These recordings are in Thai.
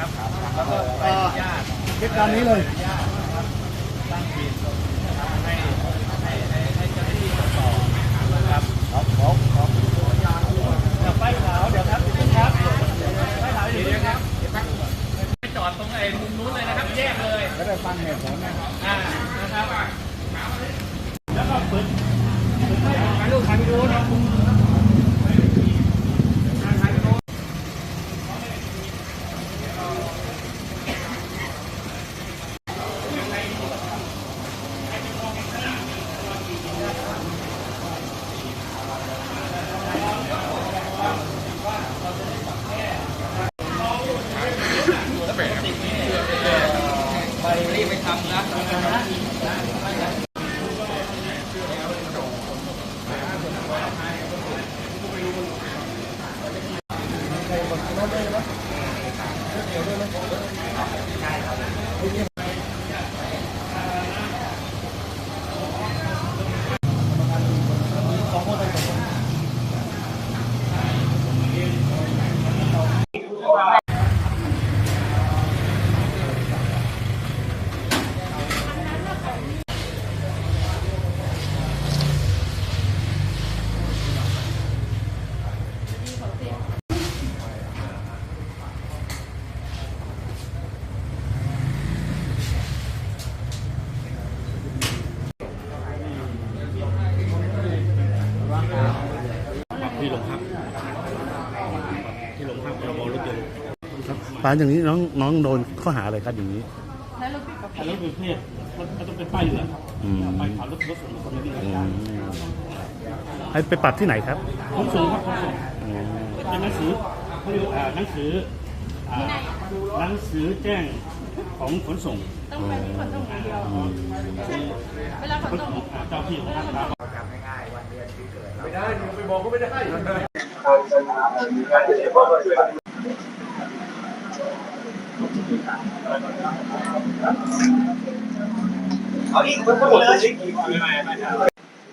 ครับแล้วก็ใบอนุญาตเช็คามนี้เลย ใบอาตั้งบินให้ให้ให้เจ้าหน้าที่ตรวจสอบนะครับของของของเดี๋ยวไปขาวเดี๋ยวครับเดี๋ยวครับไฟขาวอยู่นี่ครับเดี๋ยวครับไปจอดตรงไอ้มุมนู้นเลยนะครับแยกเลยแล้วได้ฟังเหตุผลนะครับอ่านะครับแล้วก็ฝึกฝึกให้ลูกชางดูนะ ถ่ายวิดีโอไปรีบไปทำนะ ที่โรงพักที่โรงพักพรบรถยนต์ปานอย่างนี้น้องน้องโดนข้อหาอะไรครับอย่างนี้ถ้ารถเป็นเพศมันก็ต้องเป็นป้ายอยู่แล้วครับอืมไปขับรถรถส่งคนไม่ได้ราชอืการมให้ไปปรับที่ไหนครับขนส่งครับขนส่งอืมเป็นหนังสือเขาเรียกว่าอ่าหนังสืออ่าหนังสือแจ้งของขนส่งต้องไปที่ขนส่งอย่างเดียวอืมเวลาขขนนส่งส่งอ่าเจ้าที่ของทางการ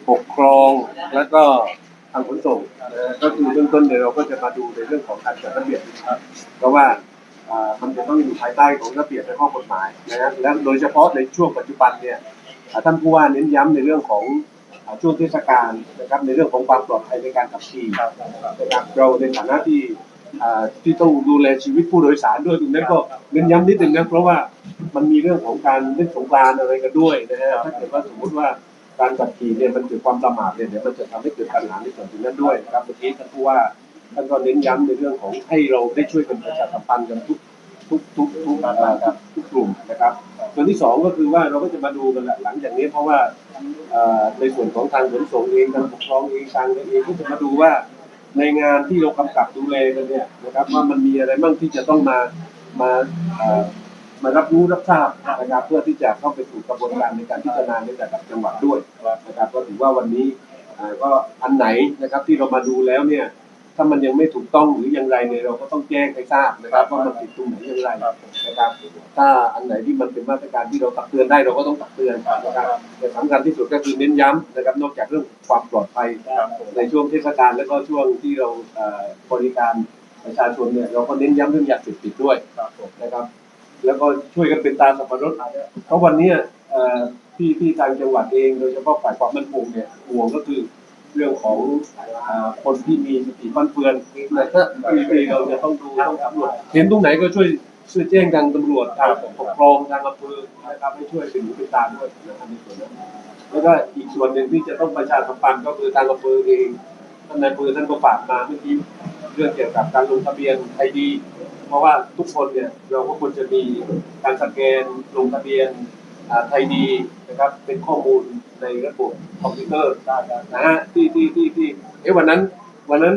ปกครองแล้วก็ทางขนส่งก็คือเบื้องต้นเดี๋ยวเราก็จะมาดูในเรื่องของการจัดระเบียบนะครับเพราะว่ามันจะต้องอยู่ภายใต้ของระเบียบและข้อกฎหมายนะฮะและโดยเฉพาะในช่วงปัจจุบันเนี่ยท่านผู้ว่าเน้นย้ำในเรื่องของ ช่วงเทศกาลนะครับในเรื่องของความปลอดภัยในการขับขี่นะครับเราในฐานะที่อ่าที่ต้องดูแลชีวิตผู้โดยสารด้วยตรงนั้นก็เน้นย้ำนิดนึงนะเพราะว่ามันมีเรื่องของการเล่นสงกรานต์อะไรกันด้วยนะฮะถ้าเกิดว่าสมมติว่าการขับขี่เนี่ยมันเกิดความประมาทเนี่ยเดี๋ยวมันจะทำให้เกิดปัญหาในส่วนตรงนั้นด้วยนะครับเมื่อกี้ท่านผู้ว่าท่านก็เน้นย้ำในเรื่องของให้เราได้ช่วยกันประชาสัมพันธ์กันทุก ทุกทุกทุกทุกทุกกลุ่มนะครับ ส่วนที่สองก็คือว่าเราก็จะมาดูกันแหละหลังจากนี้เพราะว่าในส่วนของทางขนส่งเองทางปกครองเองทางเองก็จะมาดูว่าในงานที่เรากำกับดูแลกันเนี่ยนะครับว่ามันมีอะไรบ้างที่จะต้องมามาเอ่อมารับรู้รับทราบนะครับเพื่อที่จะเข้าไปสู่กระบวนการในการพิจารณาในระดับจังหวัดด้วยนะครับก็ถือว่าวันนี้ก็อันไหนนะครับที่เรามาดูแล้วเนี่ย ถ้ามันยังไม่ถูกต้องหรืออย่างไรเนี่ยเราก็ต้องแจ้งให้ทราบนะครับว่ามันผิดตรงไหนอย่างไรนะครับ ถ้าอันไหนที่มันเป็นมาตรการที่เราตักเตือนได้เราก็ต้องตักเตือนนะครับแต่สำคัญที่สุดก็คือเน้นย้ำนะครับ นอกจากเรื่องความปลอดภัยในช่วงเทศกาลแล้วก็ช่วงที่เราเอ่อบริการประชาชนเนี่ยเราก็เน้นย้ำเรื่องยาเสพติดด้วยนะครับ แล้วก็ช่วยกันเป็นตาสับปะรดเพราะวันเนี้ยเอ่อที่ที่ทางจังหวัดเองโดยเฉพาะฝ่ายความมั่นคงเนี่ยห่วงก็คือ เรื่องของคนที่มีสติฟันเฟือนนะฮะที่ที่เราจะต้องดูต้องสำรวจเห็นตรงไหนก็ช่วยช่วยแจ้งทางตำรวจทางปกครองทางอำเภอนะครับให้ช่วยเป็นหูเป็นตามด้วยนะครับในส่วนนั้นแล้วก็อีกส่วนหนึ่งที่จะต้องประชาสัมพันธ์ก็คือทางอำเภอเองท่านนายอำเภอท่านก็ฝากมาเมื่อกี้เรื่องเกี่ยวกับการลงทะเบียนไอดีเพราะว่าทุกคนเนี่ยเราก็ควรจะมีการสแกนลงทะเบียน ไทยดีนะครับเป็นข้อมูลในระบบคอมพิวเตอร์นะฮะที่ที่ที่ที่เอ๊ะวันนั้นวันนั้น